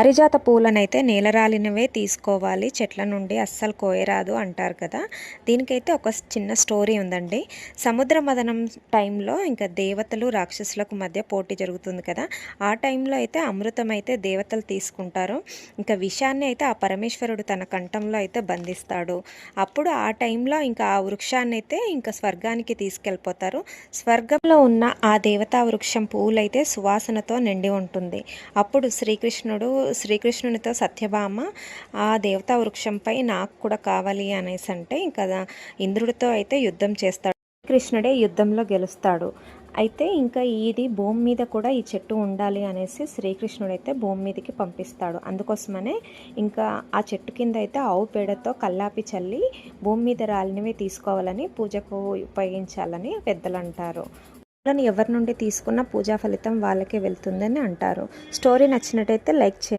పారిజాత పూలనైతే నేలరాలినవే తీసుకోవాలి. చెట్ల నుండి అస్సలు కోయరాదు అంటారు కదా. దీనికైతే ఒక చిన్న స్టోరీ ఉందండి. సముద్ర మదనం టైంలో ఇంకా దేవతలు రాక్షసులకు మధ్య పోటీ జరుగుతుంది కదా. ఆ టైంలో అయితే అమృతం అయితే దేవతలు తీసుకుంటారు. ఇంకా విషాన్ని అయితే ఆ పరమేశ్వరుడు తన కంఠంలో అయితే బంధిస్తాడు. అప్పుడు ఆ టైంలో ఇంకా ఆ వృక్షాన్ని అయితే ఇంకా స్వర్గానికి తీసుకెళ్ళిపోతారు. స్వర్గంలో ఉన్న ఆ దేవతా వృక్షం పువ్వులైతే సువాసనతో నిండి ఉంటుంది. అప్పుడు శ్రీకృష్ణుడు శ్రీకృష్ణునితో సత్యభామ ఆ దేవతా వృక్షంపై నాకు కూడా కావాలి అనేసి అంటే ఇంకా ఇంద్రుడితో అయితే యుద్ధం చేస్తాడు. కృష్ణుడే యుద్ధంలో గెలుస్తాడు. అయితే ఇంకా ఇది భూమి మీద కూడా ఈ చెట్టు ఉండాలి అనేసి శ్రీకృష్ణుడు అయితే భూమి మీదకి పంపిస్తాడు. అందుకోసమనే ఇంకా ఆ చెట్టు కింద అయితే ఆవు పేడతో కల్లాపి చల్లి భూమి మీద రాలినవి తీసుకోవాలని పూజకు ఉపయోగించాలని పెద్దలు అంటారు ఎవరి నుండి తీసుకున్న పూజా ఫలితం వాళ్ళకే వెళ్తుందని అంటారు. స్టోరీ నచ్చినట్టయితే లైక్ చేయండి.